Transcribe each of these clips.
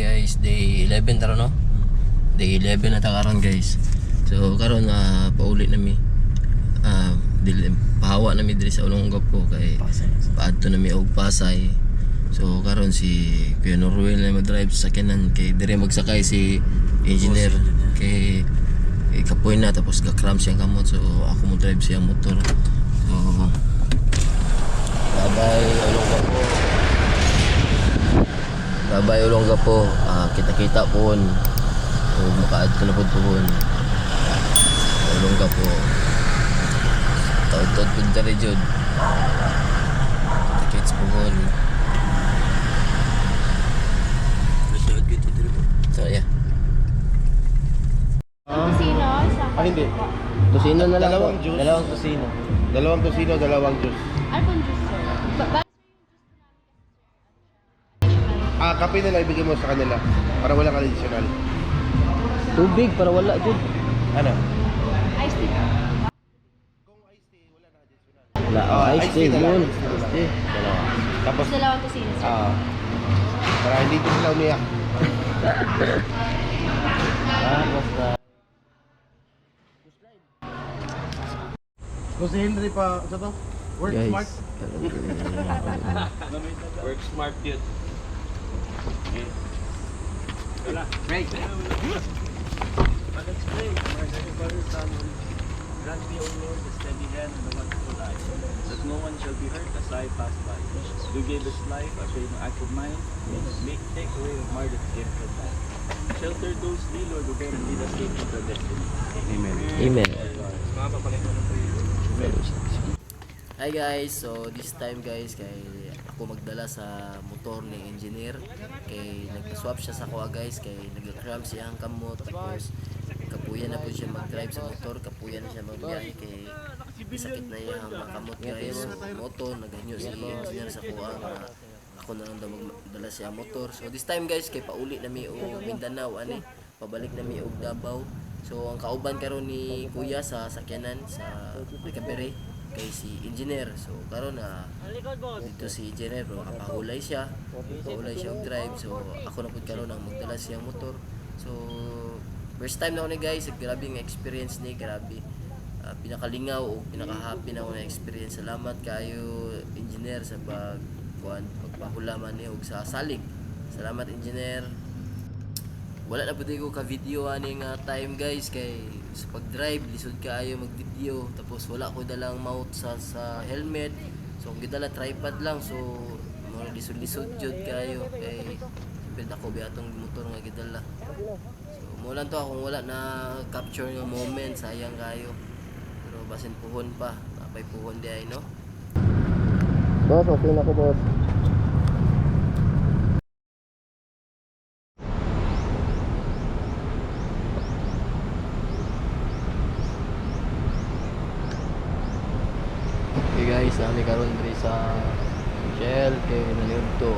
guys, day 11 taro no? Day 11 na ta karon guys. So karon na paulit nami. Ah, dili pahawa nami diri sa Olonggap ko kay paadto nami og Pasay. So karon si Kuya Norwell na mag-drive sa kanan kay dire magsakay si engineer kay kay kapoy na tapos ga-cramp siyang kamot so ako mo drive siyang motor. So Bye-bye Olonggap ko. Babay ulong ka po. Ah, kita-kita po. O makaad ka po po. Ulong ka po. Taod-taod po dyan jud. Kita-kits po po. So, yeah. Sino? Isang Ah, hindi. Tusino na lang Dalawang po. juice. Dalawang tusino. Dalawang tosino, dalawang juice. Ano pong juice, sir? Ba- ba- kape na lang ibigay mo sa kanila. Para walang additional. Tubig para wala jud. Ano? Iced tea. Wala. Ah, Oh, ice ice tea tea na yun. Ice tea. Dalawa. Tapos, Dalawang tusino, sir. ah, para hindi din sila umiyak. Ah, basta. Kung si Henry pa, sa to? Work Guys. smart. Work smart yun. Break. Pag-explain, Marcelo Father, Son, grant me, O Lord, the steady hand and the wonderful eye, that no one shall be hurt as I pass by. You gave us life, a great act of mine, make take away the mar that came from man. Shelter those thee, Lord, who and lead us into the destiny. Amen. Amen. Mga papalitan ng Hi guys, so this time guys kay ako magdala sa motor ni engineer. Kay nagpa-swap siya sa kuha guys. Kay nag-cramp siya ang kamot. Tapos kapuya na po siya mag-drive sa motor. Kapuya na siya magbiyahe kay sakit na niya ang makamot guys. So motor naghanyo si engineer sa kuha ako na lang daw magdala siya motor. So this time guys kay pauli na mi og Mindanao ani. Pabalik na mi og Davao. So ang kauban karon ni kuya sa sakyanan sa Recabere kay si engineer. So karon na dito si engineer bro. Nakapahulay siya. Pahulay siya og drive. So ako na pud karon ang magdala siyang motor. So first time na ako ni guys. Grabe nga experience ni. Grabe. Ah, pinakalingaw o pinaka-happy na ako na experience. Salamat kayo engineer sa pag kuan pagpahulaman ni og sa salig. Salamat engineer. Wala na pwede ko ka video ani nga time guys kay sa pag-drive lisod kaayo mag-video. Tapos wala ko dalang mount sa sa helmet. So ang gidala tripod lang. So mga lisod-lisod jud kayo kay siyempre ako ba atong motor nga gidala? So mo to akong wala na capture nga moment sayang kayo pero basin puhon pa. Napay puhon di ay no? Boss, okay na ko boss. Okay guys, nami karon diri sa Shell kay naliod to.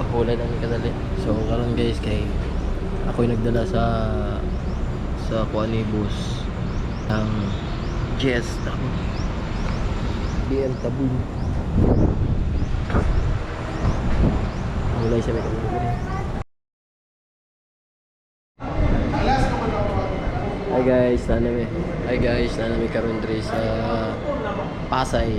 Pahulay na ni kadali. So karon guys kay ako nagdala sa sa kuan ni bus ang Jess ako. BMW. Mulai siya may. Hi guys, nanami. Hi guys, nanami karon diri sa Pasay.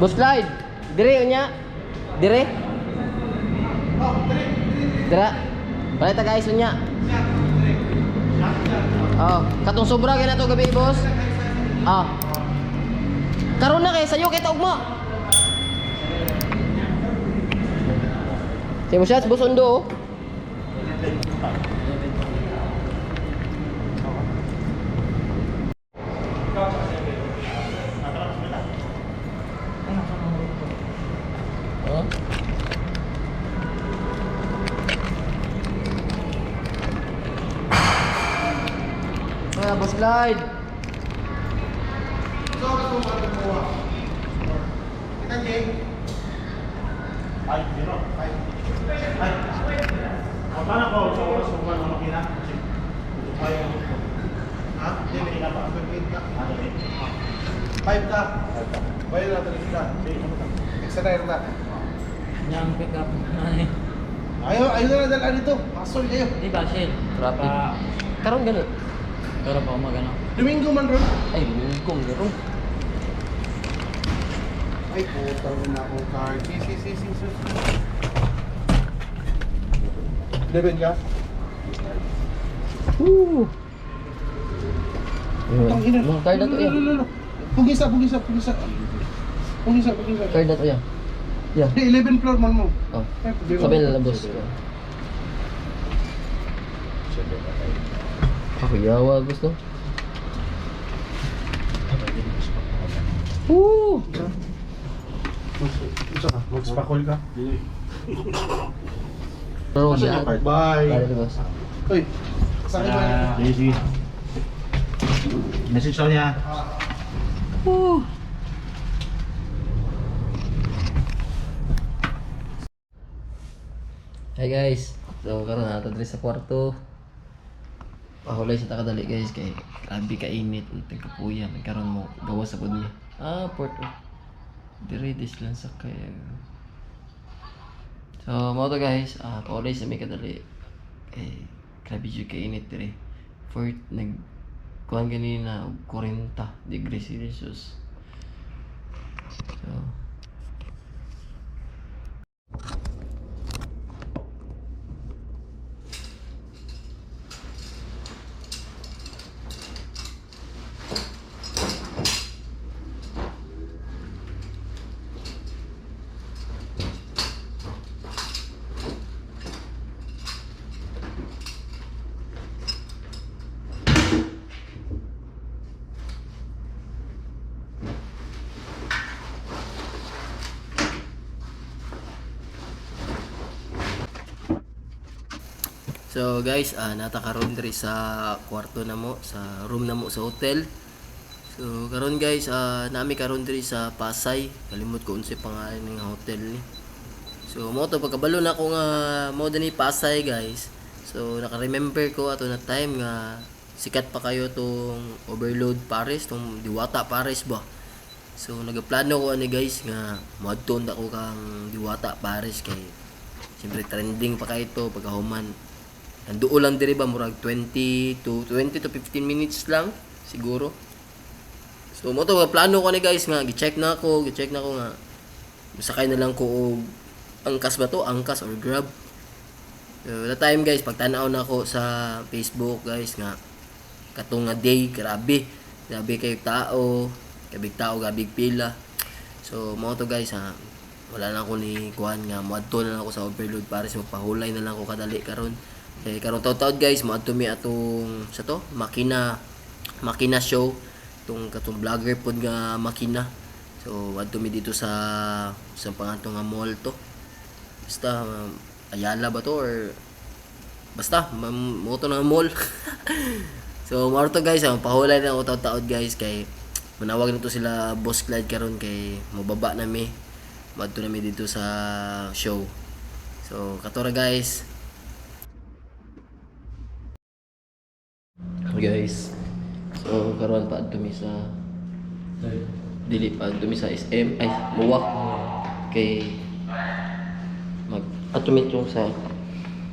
Bus slide. Dire unya. Dire. Dira. Balik ta guys unya. Oh, katong sobra kay nato gabi boss. Ah. Karon na kay sayo kay taog mo. Sige mo boss undo. oh. Na, Boss Clyde. Kita, Jay. Ay, zero. Ay. Ay. O, paano ko sa oras kung paano makina? Ay, Ha? Jay, Makina pa. Ka. ano eh. Five ka. Bayad natin isa. Extra tire na. Yang pick up. Ay, Ayaw, ayaw na nadala dito. Pasol kayo. di ba, Shell? Traffic. Pa, Karon gani. Pero pa umagano. Domingo man ron. Ay, lingkong garo. Ay, puta na akong card. Si, si, si, si, si. Eleven ka? Woo! Ang ina. Card na to ya. Lalo, lalo. Pugisa, pugisa, pugisa. Pugisa, pugisa. Card na to ya. Ya. Hey, 11 floor man mo. Oh. Ay, problema. Sabi na lang boss. Ako yawa gusto. Woo! Mag-spakol ka. Pero yan. Bye. Uy, sa akin ba? Sige. Message ko niya. Hi guys. So karon na diri sa kwarto. Pahulay sa takadali guys kay grabe ka init ang kapuya karon mo gawa sa niya. Ah, port. oh. Diri dis lang sa kay. So mo to guys, ah pahulay sa may kadali. Kay grabe jud ka init diri. For nag kuan ganina og 40 degrees Celsius. So So guys, ah nata karon diri sa kwarto na mo, sa room na mo sa hotel. So karon guys, ah nami karon diri sa Pasay. Kalimot ko unsay pangalan ng hotel ni. So mo to pagkabalo na ko nga mo ni Pasay guys. So naka-remember ko ato na time nga sikat pa kayo tong Overload Paris, tong Diwata Paris ba. So nagaplano ko ani guys nga moadton ako kang Diwata Paris kay Siyempre trending pa kayo ito pagkahuman. Nanduo lang diri ba murag 20 to 20 to 15 minutes lang siguro. So mo to plano ko ni guys nga gi-check na ako, gi-check na ako nga sakay na lang ko og angkas ba to, angkas or grab. So that time guys pagtanaw na ako sa Facebook guys nga katong nga day grabe. Grabe kay tao, kabig tao gabig pila. So mo to guys ha, wala na ako ni kuan nga moadto na ako sa overload para sa magpahulay na lang ako kadali karon. Eh karon taud-taud guys, moadto mi atong sa to, makina makina show tong katong vlogger pod nga makina. So adto mi dito sa sa pangato nga mall to. Basta um, Ayala ba to or basta mam- mo to na mall. so maro to guys, ang pahulay na ako taud-taud guys kay manawag na to sila Boss Clyde karon kay mababa na mi. Madto na mi dito sa show. So katora guys, guys. So karon pa adto mi sa dili pa adto mi sa SM ay muwak kay mag adto mi tong sa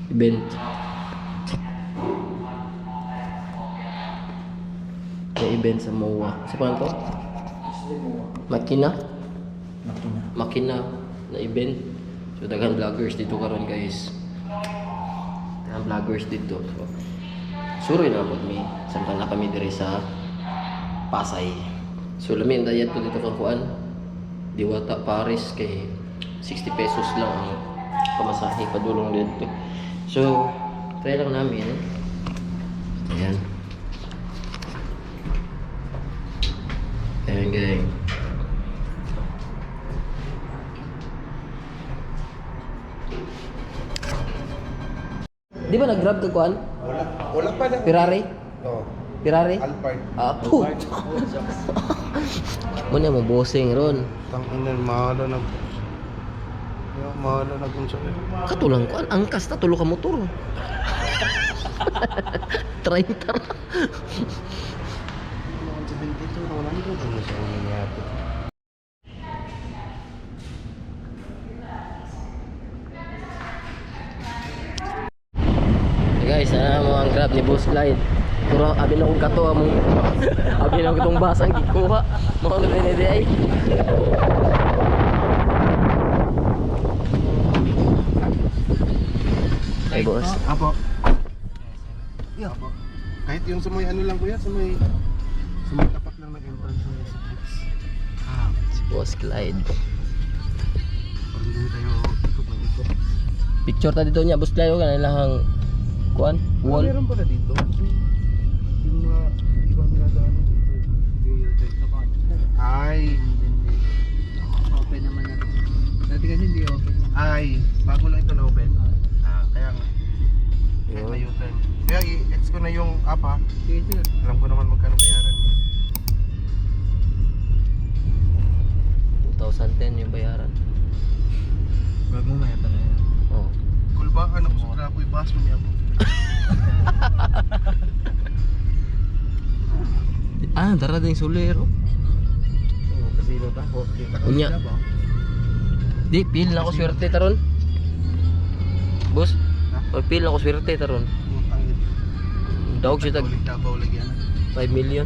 event. Sa event sa muwak. Sa paano to? Makina? Makina na event. So daghan vloggers dito karon guys. Daghan vloggers dito. So Suroy na pod mi samtang na kami diri sa Pasay. So lami ang dayat ko dito kang kuan. Diwata Paris kay 60 pesos lang ang pamasahe padulong dito. So try lang namin. Ayan. Ayan gang. Di ba nag-grab ka kuan? Wala. Wala pa na. Ferrari? Oo. Ferrari? Alphard. Ako. Mo na mo bossing ron. Tang ina, mahalo nag... Yo, mahalo nag unsa. Katulang ko ang angkas na tulo ka motor. 30. Mga 72 na wala nito ano sa una guys, ana mo ang grab ni Boss Clyde. Puro abi na kong kato mo. abi na kitong basang gikuha. Mo ang dinidi ay. Hey boss. Apo. Yeah, apo. Kahit yung sa may ano lang kuya, sa may sa may tapat lang ng entrance ng sa Flex. Ah, Si Boss Clyde. parang tayo ikot ng ikot. Picture ta dito niya Boss Clyde o kuan Ah, wall. meron pala dito. Yung mga ibang dinadaanan dito. Ay, hindi. Open naman na. Dati kasi hindi open. Ay, bago lang ito na open. Ah, kaya nga. Kaya na U-turn. Kaya i-ex ko na yung app ha. Sige, sige. Alam ko naman magkano bayaran. 2010 yung bayaran. Bago may ito na yan. Oh. Kulbakan ako sa grapo, ibas mo niya po. Ah, darating sulero. Oo, kasi ilo ta. O, kita ka Unya. Di, pil na ako swerte taron. Boss, pag pil na ako swerte taron. Dawag siya tag Ulit Davao lagi yan. 5 million.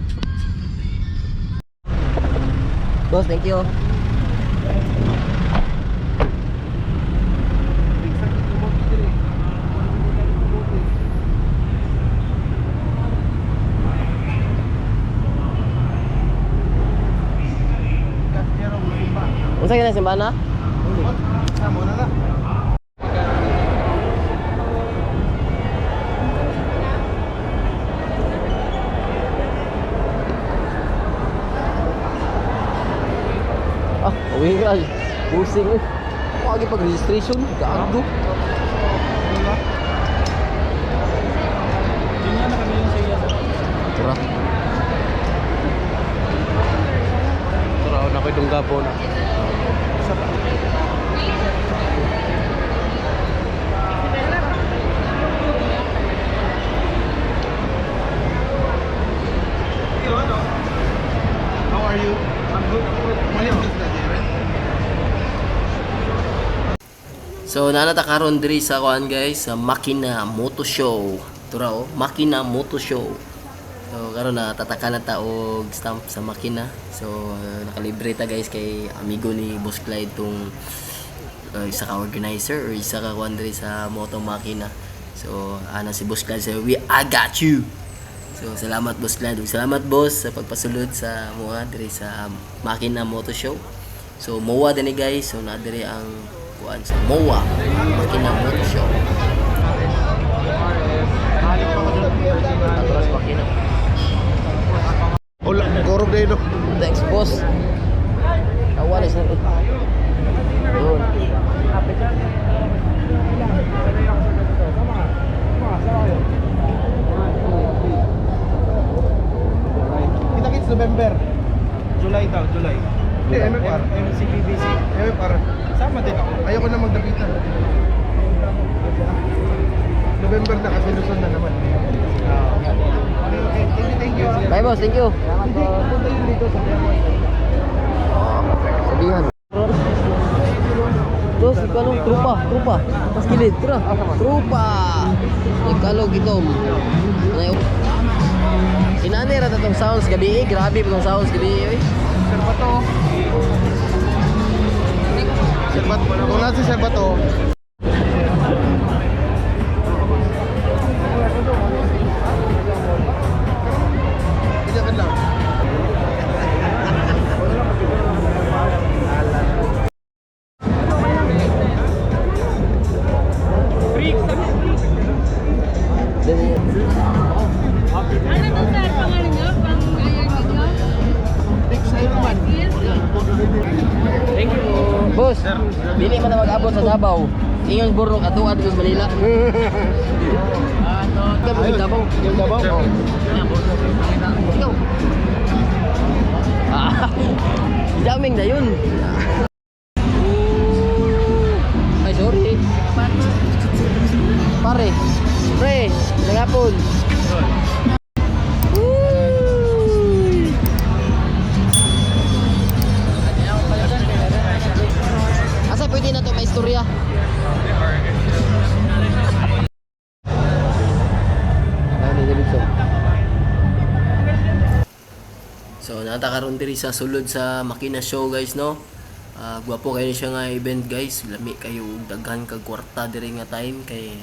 Boss, thank you. Unsa na simbana? Amo na na. Ah, uwi ka. Pusing. Pagi pag registration, gago. Tingnan na ko itong gapon. How are you? I'm good. My name is Nadira. So nanata karon diri sa kuan guys sa Makina Moto Show. Tura oh, Makina Moto Show. So karon na tatakan na ta og stamp sa makina. So uh, nakalibre ta guys kay amigo ni Boss Clyde tong uh, isa ka organizer or isa ka kuan diri sa Moto Makina. So ana si Boss Clyde say we I got you. So salamat Boss Clyde. Salamat boss sa pagpasulod sa mga diri sa Makina Moto Show. So MOA din ni guys. So na diri ang kuan sa MOA Makina Moto Show. pessoas. Thank you. Bye boss, thank you. Sabihan. Terus ikalong trupa, trupa. Pas gilid, tira. Trupa. Ikalong itom. Ano Inani ra tong sounds gabi, eh. grabe tong sounds gabi. eh. Serbato. Serbato. Kung nasa Serbato, burok ato at sa Manila. Ikaw mo Davao. Yung Davao? Oh. Ikaw. Ah. Daming na yun. Diri sa sulod sa Makina Show guys no. Ah, gwapo kayo siya nga event guys. Lami kayo daghan kag kwarta diri nga time kay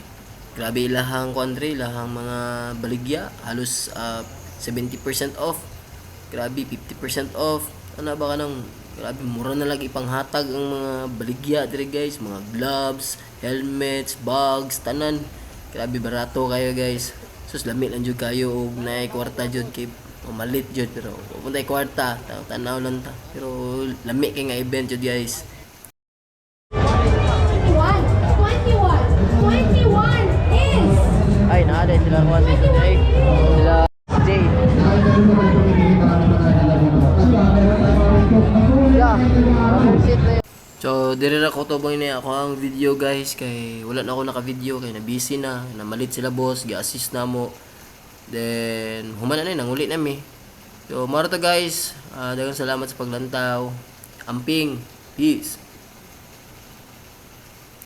grabe ilahang country, ilahang mga baligya, halos ah, 70% off. Grabe 50% off. Ano ba kanang grabe mura na lagi panghatag ang mga baligya diri guys, mga gloves, helmets, bags, tanan. Grabe barato kayo guys. Sus lami lang jud kayo og naay kwarta jud kay malit jud pero pupunta kwarta ta- tanaw lang ta. Pero lami kay nga event jud guys. 21, 21, 21 is ay naa dahil sila kuan ay sila Jay. Seat na yun. So, dire ra ko to boy na ako ang video guys kay wala na ako naka-video kay na busy na, namalit sila boss, gi-assist na mo. Then humana na nanguli nami. So, maro guys. Uh, daghang salamat sa paglantaw. Amping. Peace.